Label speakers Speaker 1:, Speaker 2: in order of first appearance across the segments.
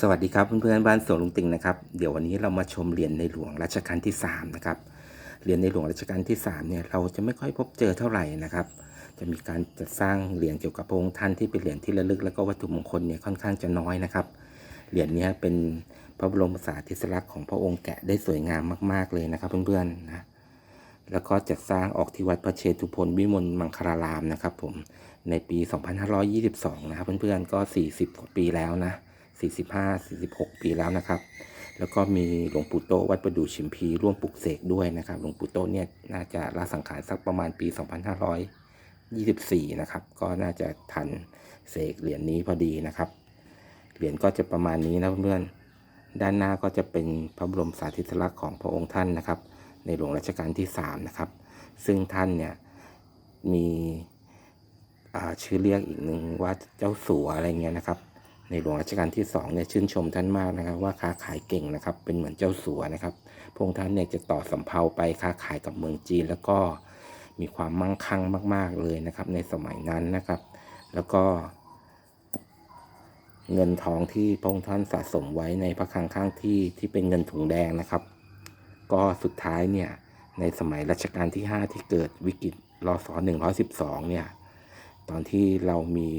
Speaker 1: สวัสดีครับเพื่อนๆบ้านสวนลุงติงนะครับเดี๋ยววันนี้เรามาชมเหรียญในหลวงรัชกาลที่3นะครับเหรียญในหลวงรัชกาลที่3เนี่ยเราจะไม่ค่อยพบเจอเท่าไหร่นะครับ จะมีการจัดสร้างเหรียญเกี่ยวกับพระองค์ท่านที่เป็นเหรียญที่ระลึกแล้วก็วัตถุมงคลเนี่ยค่อนข้างจะน้อยนะครับเหรียญนี้เป็นพระบรมสารีริลักษณ์ของพระองค์แกะได้สวยงามมาก ๆเลยนะครับ เพื่อนๆนะแล้วก็จัดสร้างออกที่วัดพระเชตุพนวิมลมังคลารามนะครับ ผมในปี 2522 นะครับเพื่อนๆก็ 40กว่าปีแล้วนะ 45 46 ปีแล้วนะครับ แล้วก็มีหลวงปู่โตวัดประดู่ชิมพีร่วมปลุกเสกด้วยนะครับ หลวงปู่โตเนี่ยน่าจะละสังขารสักประมาณปี 2524 นะครับ ก็น่าจะทันเสกเหรียญนี้พอดีนะครับ เหรียญก็จะประมาณนี้นะเพื่อนด้านหน้าก็จะเป็นพระบรมสารีริลักษณ์ของพระองค์ท่านนะครับ ในหลวงรัชกาลที่ 3 นะครับ ซึ่งท่านเนี่ยมีชื่อเรียกอีกหนึ่งว่าเจ้าสัวอะไรเงี้ยนะครับ ในหลวงรัชกาลที่2เนี่ยชื่นชมท่านมากนะครับ ว่าค้าขายเก่งนะครับ เป็นเหมือนเจ้าสัวนะครับพระองค์ท่านเนี่ยจะต่อสำเภาไปค้าขายกับเมืองจีน แล้วก็มีความมั่งคั่งมาก ๆเลยนะครับ ในสมัยนั้นนะครับ แล้วก็ เงินทองที่พระองค์ท่านสะสมไว้ในพระคลังข้างที่ที่เป็นเงินถุงแดงนะครับ ก็สุดท้ายเนี่ยในสมัยรัชกาลที่ 5 ที่เกิดวิกฤตรศ112เนี่ย ตอนที่เรามี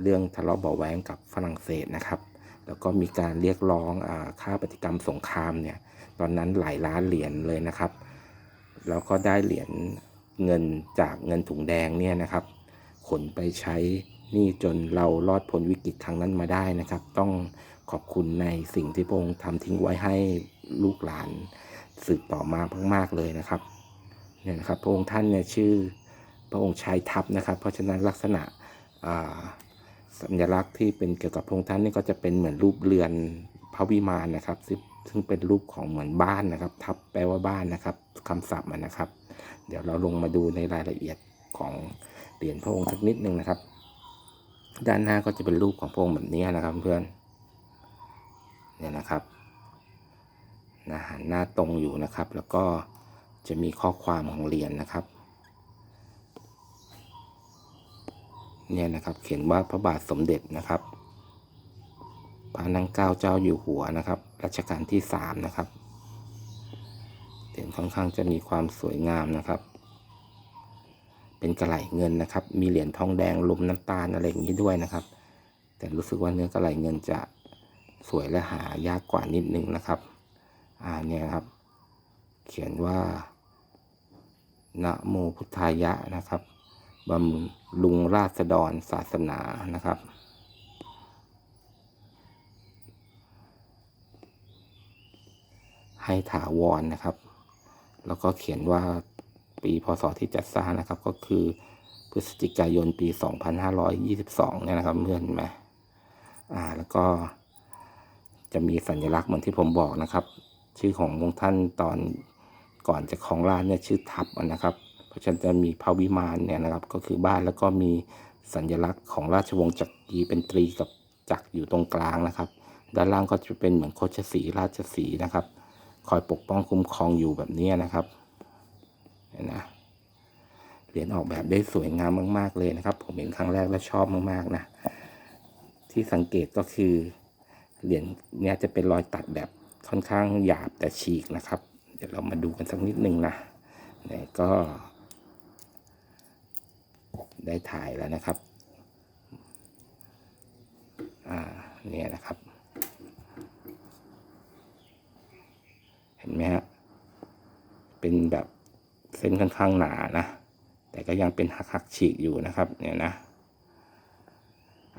Speaker 1: เรื่องทะเลาะเบาะแว้งกับฝรั่งเศสนะครับ แล้วก็มีการเรียกร้องอค่าปฏิกรรมสงครามเนี่ยตอนนั้นหลายล้านเหรียญเลยนะครับ แล้วก็ได้เหรียญเงินจากเงินถุงแดงเนี่ยนะครับ ขนไปใช้นี่จนเรารอดพ้นวิกฤตครั้งนั้นมาได้นะครับ ต้องขอบคุณในสิ่งที่พระองค์ทำทิ้งไว้ให้ลูกหลานสืบต่อมามาก ๆ เลยนะครับเนี่ยนะครับพระองค์ท่านเนี่ยชื่อ พระองค์ชายทัพนะครับ เพราะฉะนั้นลักษณะสัญลักษณ์ที่เป็นเกี่ยวกับพระองค์ท่านนี่ก็จะเป็นเหมือนรูปเรือนพระวิมานนะครับ ซึ่งเป็นรูปของเหมือนบ้านนะครับ ทับแปลว่าบ้านนะครับคำศัพท์นะครับ เดี๋ยวเราลงมาดูในรายละเอียดของเหรียญพระองค์สักนิดนึงนะครับ ด้านหน้าก็จะเป็นรูปของพระองค์แบบนี้นะครับเพื่อนเนี่ยนะครับนะหันหน้าตรงอยู่นะครับ แล้วก็จะมีข้อความของเหรียญนะครับ เนี่ยนะครับ เขียนว่าพระบาทสมเด็จนะครับพระนางเก้าเจ้าอยู่หัวนะครับรัชกาลที่สามนะครับเหรียญค่อนข้างจะมีความสวยงามนะครับ เป็นกระไหลเงินนะครับ มีเหรียญทองแดงลมน้ำตาลอะไรอย่างนี้ด้วยนะครับ แต่รู้สึกว่าเนื้อกระไหลเงินจะสวยและหายากกว่านิดนึงนะครับอ่าเนี่ยครับ เขียนว่านะโมพุทธายะนะครับ บำรุงราษฎรศาสนานะครับ ให้ถาวรนะครับ แล้วก็เขียนว่าปีพศที่จัดสร้างนะครับก็คือพฤศจิกายนปี 2522 เนี่ยนะครับเพื่อนเห็นไหมอ่า แล้วก็จะมีสัญลักษณ์เหมือนที่ผมบอกนะครับ ชื่อขององค์ท่านตอนก่อนจะครองราชเนี่ยชื่อทัพนะครับ ฉันจะมีพระวิมานเนี่ยนะครับ ก็คือบ้านแล้วก็มีสัญลักษณ์ของราชวงศ์จักรีเป็นตรีกับจักรอยู่ตรงกลางนะครับ ด้านล่างก็จะเป็นเหมือนโคชสีราชสีนะครับ คอยปกป้องคุ้มครองอยู่แบบนี้นะครับเห็นนะเหรียญออกแบบได้สวยงามมาก ๆ เลยนะครับ ผมเห็นครั้งแรกและชอบมากๆนะ ที่สังเกตก็คือเหรียญเนี้ยจะเป็นรอยตัดแบบค่อนข้างหยาบแต่ฉีกนะครับ เดี๋ยวเรามาดูกันสักนิดนึงนะเนี่ยก็ ได้ถ่ายแล้วนะครับ อ่า เนี่ยนะครับ เห็นไหมฮะ เป็นแบบเส้นค่อนข้างหนานะ แต่ก็ยังเป็นหักๆฉีกอยู่นะครับ เนี่ยนะ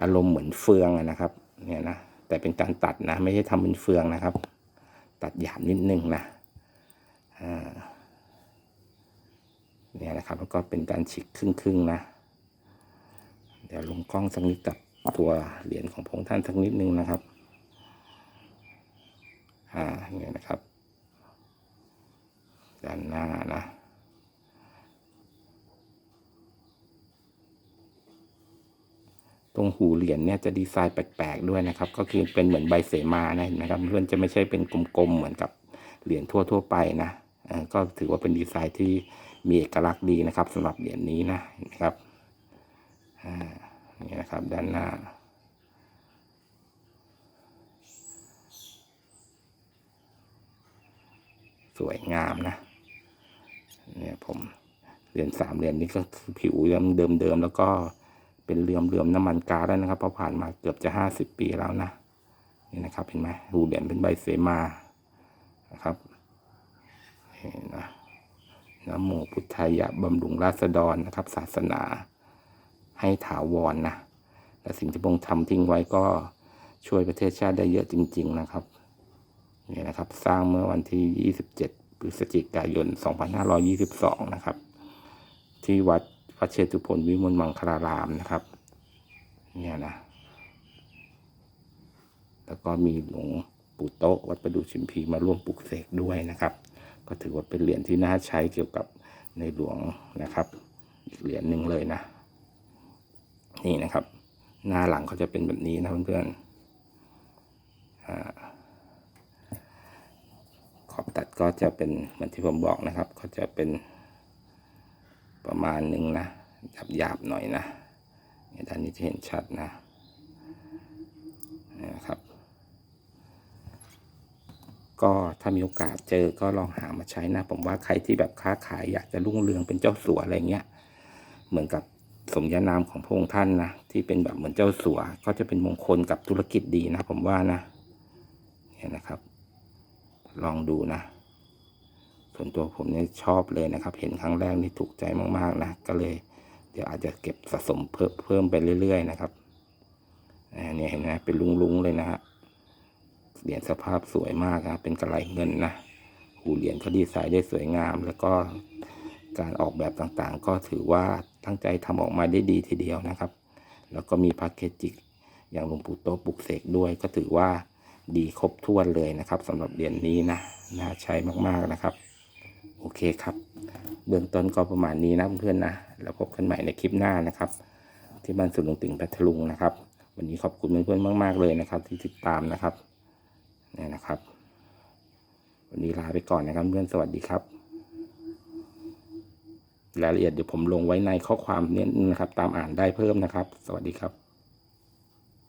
Speaker 1: อารมณ์เหมือนเฟืองนะครับ เนี่ยนะ แต่เป็นการตัดนะ ไม่ใช่ทำเป็นเฟืองนะครับ ตัดหยาบนิดนึงนะ อ่าเนี่ยนะครับแล้วก็เป็นการฉีกครึ่งๆนะ เดี๋ยวลงกล้องสักนิดกับตัวเหรียญของพระองค์ท่านสักนิดนึงนะครับ อ่าเนี่ยนะครับ ด้านหน้านะตรงหูเหรียญเนี่ยจะดีไซน์แปลกๆด้วยนะครับ ก็คือเป็นเหมือนใบเสมานะเห็นะครับเพื่อนจะไม่ใช่เป็นกลมๆเหมือนกับเหรียญทั่วๆไปนะอ่อก็ถือว่าเป็นดีไซน์ที่มีเอกลักษณ์ดีนะครับสำหรับเหรียญนี้นะเห็นไหมครับอ่า นี่นะครับด้านหน้า สวยงามนะ เนี่ยผมเรือนสามเรือนนี้ก็ผิวเดิมเดิมๆแล้วก็เป็นเรือมเรือมน้ำมันกาแล้วนะครับเพราะผ่านมาเกือบจะห้าสิบปีแล้วนะนี่นะครับเห็นไหมรูเหรียนเป็นใบเสมานะครับเห็นนะนโมพุทธายะบำรุงราษฎรนะครับ ศาสนา ให้ถาวรนนะและสิ่งที่พระองค์ทำทิ้งไว้ก็ช่วยประเทศชาติได้เยอะจริง ๆ นะครับนี่นะครับ สร้างเมื่อวันที่ 27 พฤศจิกายน 2522 นะครับ ที่วัดพระเชตุพนวิมลมังคลารามนะครับ เนี่ยนะ แล้วก็มีหลวงปู่โต๊ะวัดประดู่ชิมพีมาร่วมปลุกเสกด้วยนะครับ ก็ถือว่าเป็นเหรียญที่น่าใช้เกี่ยวกับในหลวงนะครับ อีกเหรียญหนึ่งเลยนะ นี่นะครับ หน้าหลังเขาจะเป็นแบบนี้นะเพื่อนๆขอบตัดก็จะเป็นเหมือนที่ผมบอกนะครับ ก็จะเป็นประมาณหนึ่งนะหยาบๆหน่อยนะด้านนี้จะเห็นชัดนะนะครับ ก็ถ้ามีโอกาสเจอก็ลองหามาใช้นะ ผมว่าใครที่แบบค้าขายอยากจะรุ่งเรืองเป็นเจ้าสัวอะไรเงี้ย เหมือนกับ สมญานามของพระองค์ท่านนะที่เป็นแบบเหมือนเจ้าสัวก็จะเป็นมงคลกับธุรกิจดีนะ ผมว่านะเนี่ยนะครับ ลองดูนะ ส่วนตัวผมเนี่ยชอบเลยนะครับ เห็นครั้งแรกนี่ถูกใจมากๆนะก็เลย เดี๋ยวอาจจะเก็บสะสมเพิ่มเพิ่มไปเรื่อย ๆ นะครับอันนี้เห็นไหมเป็นลุงๆเลยนะฮะเหรียญสภาพสวยมากนะเป็นกระไหลเงินนะหูเหรียญเขาดีไซน์ได้สวยงาม แล้วก็ การออกแบบต่างๆ ก็ถือว่าตั้งใจทำออกมาได้ดีทีเดียวนะครับ แล้วก็มีแพคเกจจิกอย่างหลวงปู่โตะปลุกเสกด้วยก็ถือว่าดีครบถ้วนเลยนะครับสำหรับเหรียญนี้นะน่าใช้มากๆนะครับ โอเคครับ เบื้องต้นก็ประมาณนี้นะเพื่อนๆนะแล้วพบกันใหม่ในคลิปหน้านะครับ ที่บ้านสุนทรติ่งพัทลุงนะครับ วันนี้ขอบคุณเพื่อนๆมาก ๆเลยนะครับ ที่ติดตามนะครับนี่นะครับ วันนี้ลาไปก่อนนะครับเพื่อนสวัสดีครับ รายละเอียดเดี๋ยวผมลงไว้ในข้อความนี้นะครับ ตามอ่านได้เพิ่มนะครับ สวัสดีครับ